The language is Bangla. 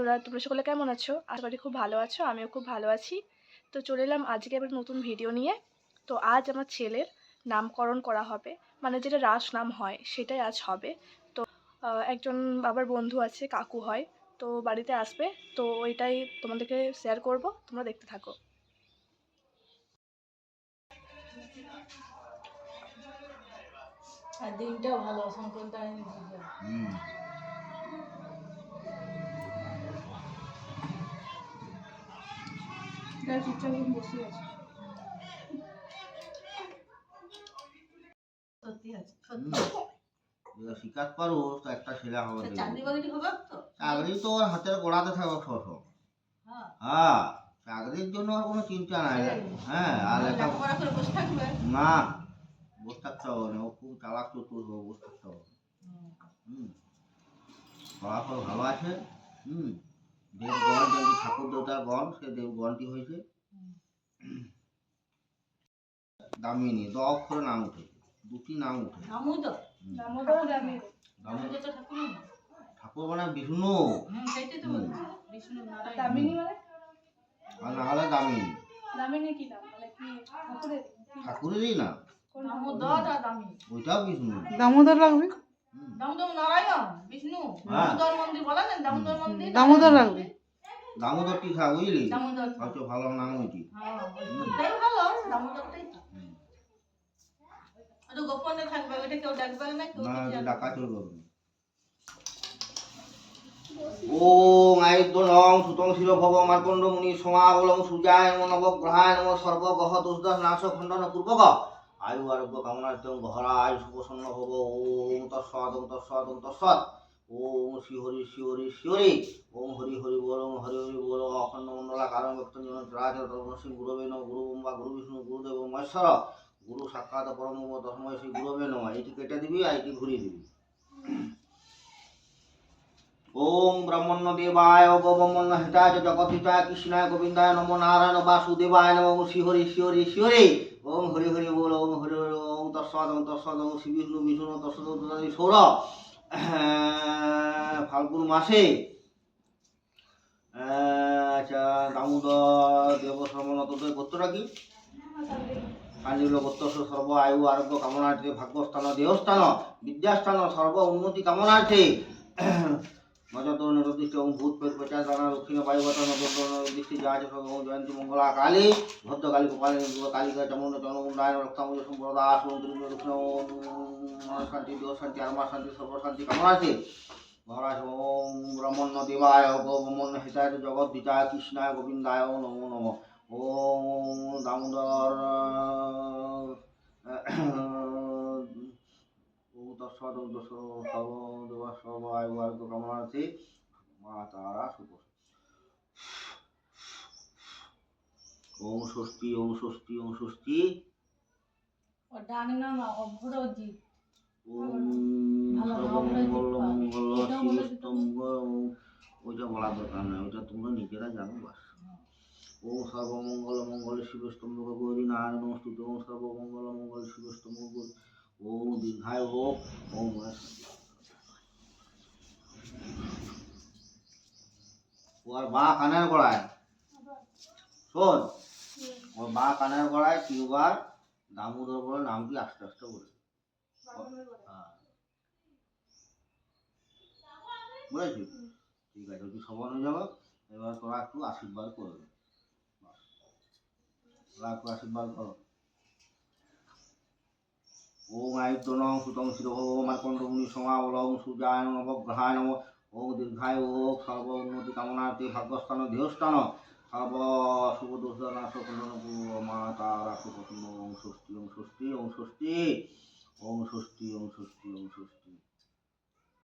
তোরা তোমরা সকলে কেমন আছো? আশা করি খুব ভালো আছো আমিও খুব ভালো আছি। তো চলে এলাম আজকে আবার নতুন ভিডিও নিয়ে। তো আজ আমার ছেলের নামকরণ করা হবে। মানে যেটা রাস নাম হয় সেটাই আজ হবে। তো একজন বাবার বন্ধু আছে কাকু হয়। তো বাড়িতে আসবে। তো ওইটাই তোমাদেরকে শেয়ার করব। তোমরা দেখতে থাকো। আর দিনটাও ভালো সংক্রান্তি হুম সত্যি আছে সত্যি। শিকার পারো তো একটা ছেলে হবে চাকরি বাকরি হবে তো? চাকরি তো ওর হাতের গোড়াতে থাকবে ছশ হ্যাঁ। হ্যাঁ চাকরির জন্য আর কোনো চিন্তা নাই। হ্যাঁ আর একটা বসে থাকবে? না বসে থাকতে হবে না। ও খুব চালাক চতুর হবে বসে থাকতে হবে। হুম। ফলাফল ভালো আছে। হুম। দেবগণ ঠাকুর দেবতার গণ সে দেবগণটি হয়েছে দামিনী। দ অক্ষরে নাম উঠেছে। দুটি নাম দামোদর? তো ঠাকুর মানে বিষ্ণু। হুম সেটাই তো হুম। বলছি। বিষ্ণু নারায়ণ। দামিনী মানে? আর না হলে দামিনী। দামিনী কি নাম? মানে কি ঠাকুরের ঠাকুরেরই না দামোদর ওইটাও বিষ্ণু। দামোদর লাগবে। দামোদর নারায়ণ বিষ্ণু হ্যাঁ। দামোদর মন্দির বলা দামোদর মন্দির? দামোদর রাখবে দামোদরটি থাক বুঝলি? দামোদর। সবচেয়ে ভালো নাম ওইটি। হ্যাঁ ওইটাই ভালো দামোদরটাই তো। গোপনে থাকবে ওইটা কেউ ডাকবে না কেউ না কিছু যে জানবে ডাকা চলবে না। ওং আয়ুদ্ধং সুতং শির ভব মার্কণ্ড মুনি সমাবলং সূর্যায় নম নবগ্রহায় নম সর্বগ্রহ দোষদাস নাশ খণ্ডন পূর্বক আয়ু আরোগ্য কামনার্থং গহরা, আয়ু সুপ্রসন্ন ভব ওম তৎসৎ ওম তৎসৎ ওম তৎসৎ। ওম শ্রী হরি শ্রী হরি শ্রী হরি। ওম হরি হরি বল, ওম হরি হরি বল। অখণ্ড মণ্ডলাকারং ব্যক্তং জন চরাচর তর্মসিং গুরু ব্রহ্মা, গুরু বিষ্ণু গুরুদেব মহেশ্বর। গুরু সাক্ষাৎ পরম দশময় শ্রী গুরবে নম। এইটি কেটে দিবি, আর এইটি ঘুরিয়ে দিবি। ওম ব্রহ্মণ্য দেবায় গোবমন্য হিতায় জগৎহিতায় কৃষ্ণায়, গোবিন্দায়, নমো নারায়ণ, বাসুদেবায়, নম শ্রী হরি শ্রী হরি শ্রী হরি। ওম হরি হরি তৎসদ সৌর ফাল্গুন মাসে আচ্ছা দামোদর দেব শ্রমণ তোদের গোত্রটা কি? কাঞ্জিল গোত্র সর্ব আয়ু, আরোগ্য, কামনার্থে ভাগ্যস্থান দেহস্থান, বিদ্যাস্থান, সর্ব উন্নতি, কামনার্থে। নজর নির্দিষ্ট এবং ভূত প্রেত প্রচার দানা দক্ষিণ বায়ুগত নজর নির্দিষ্ট যা আছে সর্ব জয়ন্তী, মঙ্গলা, কালী ভদ্রকালী গোপালী কালিকা চমন চন্দ্রমুন্ডায় রক্তামুজ সম্প্রদা সুন্দরী দক্ষিণ শান্তি দেহ শান্তি আত্মা শান্তি ব্রহ্মণ্য, দেবায় গোমন্য হিতায় জগৎ বিতায় কৃষ্ণায়, গোবিন্দায় নমো, নম ওম দামোদর ও দশদ দশ সর্ব মা তারা ওম ওম ওম ডাক নাম অভ্রজিৎ ওইটা বলার দরকার ওইটা তোমরা নিজেরা জানো বাস ওম সর্বমঙ্গল মঙ্গল শিবস্তম্ভ গৌরী নারায়ণ নমস্তুত ওম সর্বমঙ্গল মঙ্গল শিবস্তম্ভ গৌরী ওম দীর্ঘায় হোক ওম ওর বা কানের গড়ায়। শোন, ওর বা কানের গড়ায় তিনবার দামোদর বলে নামটি আস্তে আস্তে বলে হ্যাঁ। বুঝেছি ঠিক আছে, তুই সবার হয়ে যাবে, এবার তোরা একটু আশীর্বাদ করবে। তোরা একটু আশীর্বাদ করো। ওম আয়ুদ্ধনং সুতং শিরভব মার্কণ্ড মুনি সমাবলং সূর্যায় নবগ্রহায় নম। ওম দীর্ঘায় ও সর্ব উন্নতি কামনার্থে ভাগ্যস্থান দেহস্থান সর্ব শুভ দোষ নাশ খণ্ডন পূর্ব মা তারা সুপ্রসন্ন ওম ষষ্ঠী ওম ষষ্ঠী ওম ষষ্ঠী ওম ষষ্ঠী ওম ষষ্ঠী ওম ষষ্ঠী